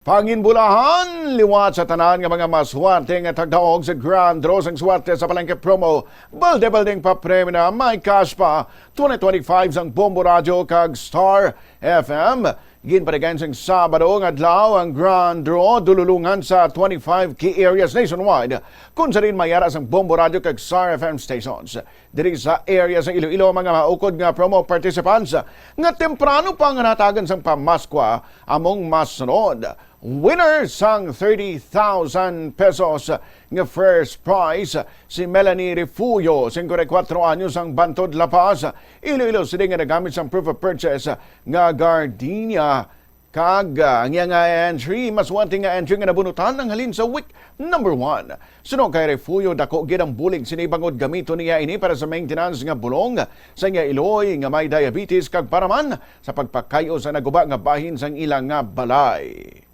Panginbulahan, liwat sa tanan nga mga maswerte nga tagdaog sa Grand Draw sang swerte sa palengke promo. Balde-balding pa premyo na may cash pa 2025 sang Bombo Radio kag Star FM. Ginparigan sang Sabado nga adlaw ang Grand Draw dululungan sa 25 key areas nationwide kung sa rin mayara sang Bombo Radio kag Star FM stations. Diri sa area sa Iloilo mga maukod nga promo participants nga temprano pa nga natagan sang pamaskwa among masunod. Winner sang 30,000 pesos nga first prize si Melanie Refugio, 54 anyos ang Bantod La Paz. Iloilo sila nga nagamit sang proof of purchase nga gardenia kag ang iya nga entry mas wanting nga entry nga nabunutan ang halin sa week number 1. Suno kay Refugio dako gid ang bulig sinibangod gamito niya ini para sa maintenance nga bulong sa iya iloy nga may diabetes kag paraman sa pagpakayo sa naguba nga bahin sang ilang nga balay.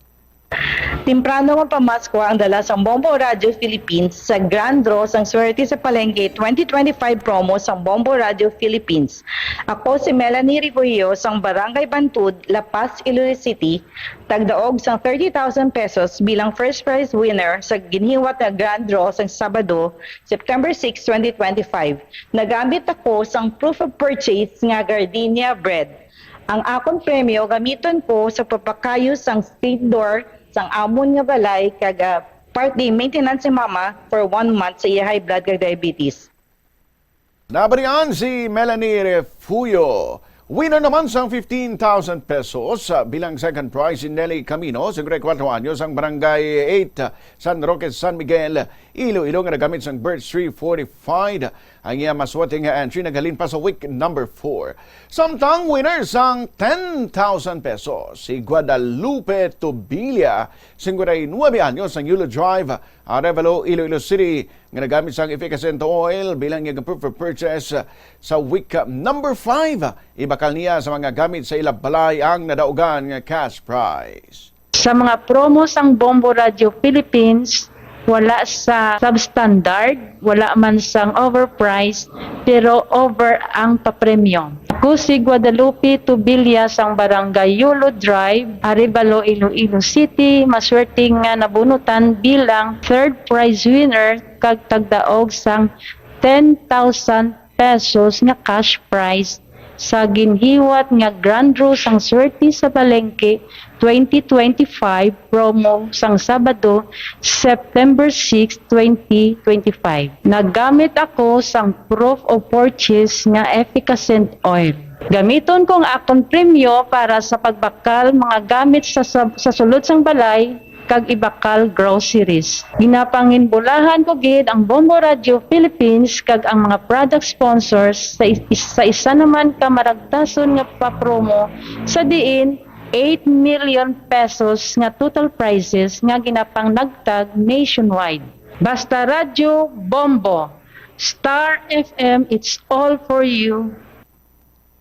Timprano nga pamasko ang dala sa Bombo Radio Philippines sa Grand Draw sang Swerte sa Palengke 2025 promo sa Bombo Radio Philippines. Ako si Melanie Rigoyo sang Barangay Bantud, La Paz, Iloilo City, tagdaog sang 30,000 pesos bilang first prize winner sa ginihiwat na Grand Draw sang Sabado, September 6, 2025. Nagamit ako sang proof of purchase nga gardenia bread. Ang akong premyo gamiton ko sa papakayo sang street door sang amon nga balay kag ah, partly maintenance si mama for one month sa iya high blood kag diabetes. Nabarian si Melanie Refugio. Winner naman sang 15,000 pesos uh, bilang second prize si Nelly Camino, 54 anyos, ang barangay 8, San Roque, San Miguel, Iloilo nga nagamit sang birth tree fortified. Ang iya maswerte nga entry nagalin pa sa week number 4. Samtang winner sang 10,000 pesos si Guadalupe Tobilia, 59 anyos, ang Yulo Drive, Arevalo, Iloilo City, nga nagamit sang efficacent oil bilang nga proof of purchase uh, sa week uh, number 5. Ibakal niya sa mga gamit sa ilab balay ang nadaugan nga cash prize. Sa mga promos ang Bombo Radio Philippines, wala sa substandard, wala man sang overpriced, pero over ang papremyo. Ako si Guadalupe Tubilia sang Barangay Yulo Drive, Arevalo, Iloilo City, maswerte nga nabunutan bilang third prize winner kag tagdaog sang 10,000 pesos nga cash prize sa ginhiwat nga Grand Draw sang Swerte sa Balengke 2025 promo sang Sabado, September 6, 2025. Nagamit ako sang proof of purchase nga efficacent oil. Gamiton kong akong premyo para sa pagbakal mga gamit sa, sa, sa sulod sang balay kag ibakal groceries. Ginapanginbulahan ko gid ang Bombo Radio Philippines kag ang mga product sponsors sa, is- sa isa naman ka maragtason nga papromo sa diin 8 million pesos nga total prizes nga ginapang nagtag nationwide. Basta Radio Bombo. Star FM, it's all for you.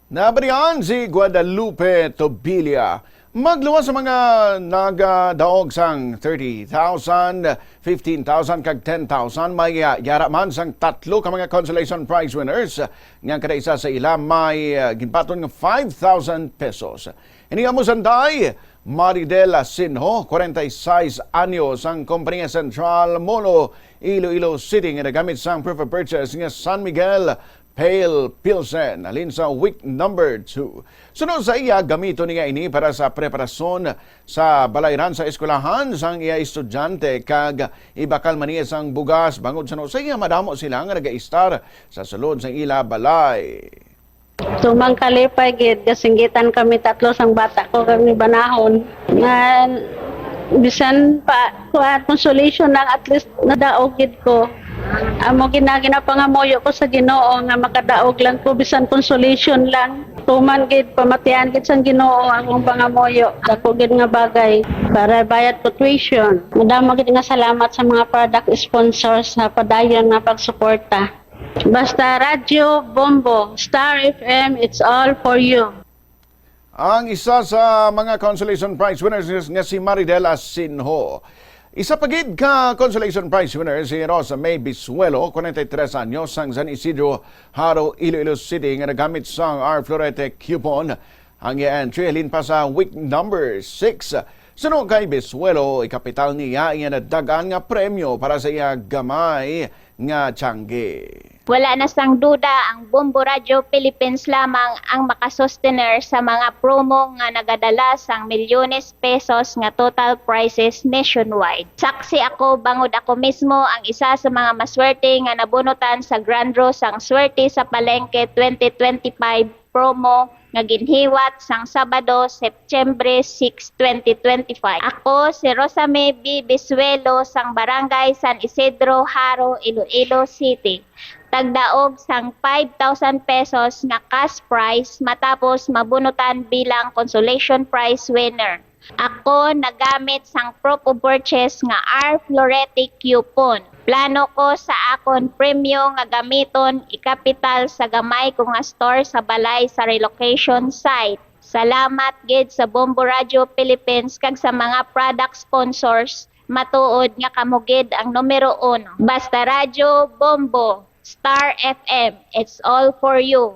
Nabarian si Guadalupe Tobilia. Magluwas sa mga nagadaog sang 30,000, 15,000 kag 10,000 may uh, yara man sang tatlo ka mga consolation prize winners nga kada isa sa ila may ginpaton nga 5,000 pesos. Ini mo sanday Maridel Sinho, 46 anyos ang Kompanya Central Molo, Iloilo City nga nagamit sang proof of purchase nga San Miguel Pale Pilsen, alin sa week number 2. Sunod sa iya, gamito niya ini para sa preparasyon sa balayran sa eskwelahan sang iya estudyante kag ibakal man sang bugas bangod sa sa iya madamo sila nga nag-istar sa sulod sang ila balay. Sumang kalipay gid kasinggitan kami tatlo sang bata ko kami banahon nga bisan pa kuha consolation lang at least nadaog gid ko amo ginagina pangamoyo ko sa Ginoo nga makadaog lang ko bisan consolation lang tuman gid pamatian gid sang Ginoo akong pangamoyo dako gid nga bagay para bayad ko tuition madamo gid nga salamat sa mga product sponsors sa padayon nga pagsuporta Basta Radyo Bombo, Star FM, it's all for you. Ang isa sa mga consolation prize winners nga si Maridel Asinho. Isa pagid ka consolation prize winner si Rosa May Bisuelo, 43 anyos, sang San Isidro, Haro, Iloilo City, nga nagamit sang R. Florete coupon. Ang entry halin pa sa week number 6 Suno kay Bisuelo, ikapital niya iya na dagan nga premyo para sa iya gamay nga tiyangge. Wala na sang duda ang Bombo Radio Philippines lamang ang makasustener sa mga promo nga nagadala sang milyones pesos nga total prices nationwide. Saksi ako bangod ako mismo ang isa sa mga maswerte nga nabunutan sa Grand Draw sang swerte sa Palengke 2025 promo nga ginhiwat sang Sabado, September 6, 2025. Ako si Rosame B. Bisuelo sang Barangay San Isidro, Haro, Iloilo City tagdaog sang 5,000 pesos nga cash prize matapos mabunutan bilang consolation prize winner. Ako nagamit sang proof of purchase nga R. Floretic coupon. Plano ko sa akon premyo nga gamiton ikapital sa gamay ko nga store sa balay sa relocation site. Salamat gid sa Bombo Radio Philippines kag sa mga product sponsors matuod nga kamugid ang numero 1. Basta Radyo Bombo, Star FM, it's all for you.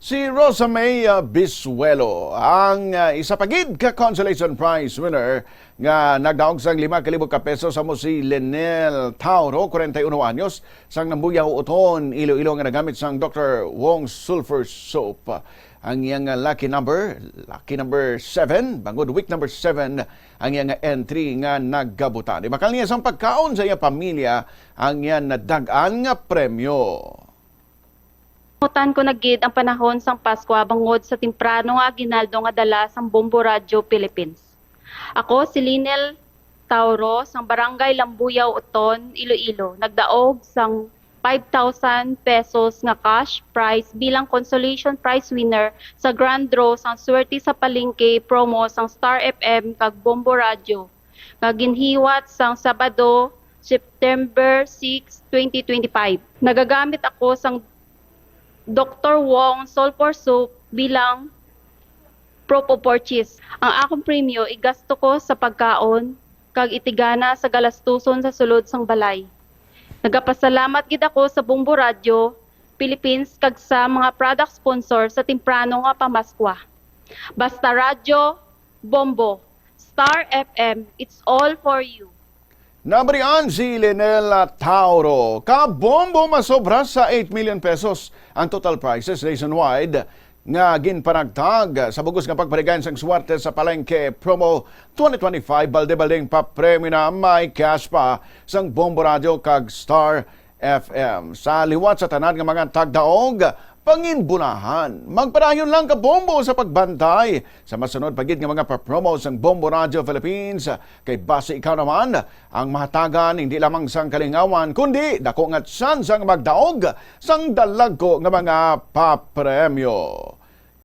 Si Rosa May uh, Bisuelo, ang uh, isa pagid ka consolation prize winner nga nagdaog sang 5,000 ka peso sa mo si Lenel Tauro, 41 anyos, sang nambuyaw uton, ilo-ilo nga nagamit sang Dr. Wong Sulfur Soap. Ang iyang uh, lucky number, lucky number 7, bangod week number 7, ang iyang entry nga naggabutan. Ibakal niya sang pagkaon sa iyang pamilya ang iyang nadagaan nga premyo. Mutan ko nagid ang panahon sang Pasko bangod sa timprano nga ginaldo nga dala sang Bombo Radio Philippines. Ako si Linel Tauro sang Barangay Lambuyaw Uton, Iloilo. Nagdaog sang 5,000 pesos nga cash prize bilang consolation prize winner sa Grand Draw sang Swerte sa Palengke promo sang Star FM kag Bombo Radio. Nga ginhiwat sang Sabado, September 6, 2025. Nagagamit ako sang Dr. Wong Sulfur Soap bilang proof of purchase. Ang akong premyo igasto ko sa pagkaon kag itigana sa galastuson sa sulod sang balay. Nagapasalamat gid ako sa Bumbo Radio Philippines kag sa mga product sponsor sa timprano nga pamaskwa. Basta Radio Bombo, Star FM, it's all for you. Nabrian si Lenela Tauro. Kabombo masobra sa 8 million pesos ang total prices nationwide nga ginpanagtag sa bugos nga pagpaligan sang swerte sa Palengke Promo 2025 balde-balding pa premyo na may cash pa sang Bombo Radio kag Star FM. Sa liwat sa tanan nga mga tagdaog, panginbunahan. Magpadayon lang ka bombo sa pagbantay sa masunod pagid nga mga pa-promo sang Bombo Radio Philippines kay base ikaw naman ang mahatagan hindi lamang sang kalingawan kundi dako nga chance sang magdaog sang dalagko nga mga papremyo.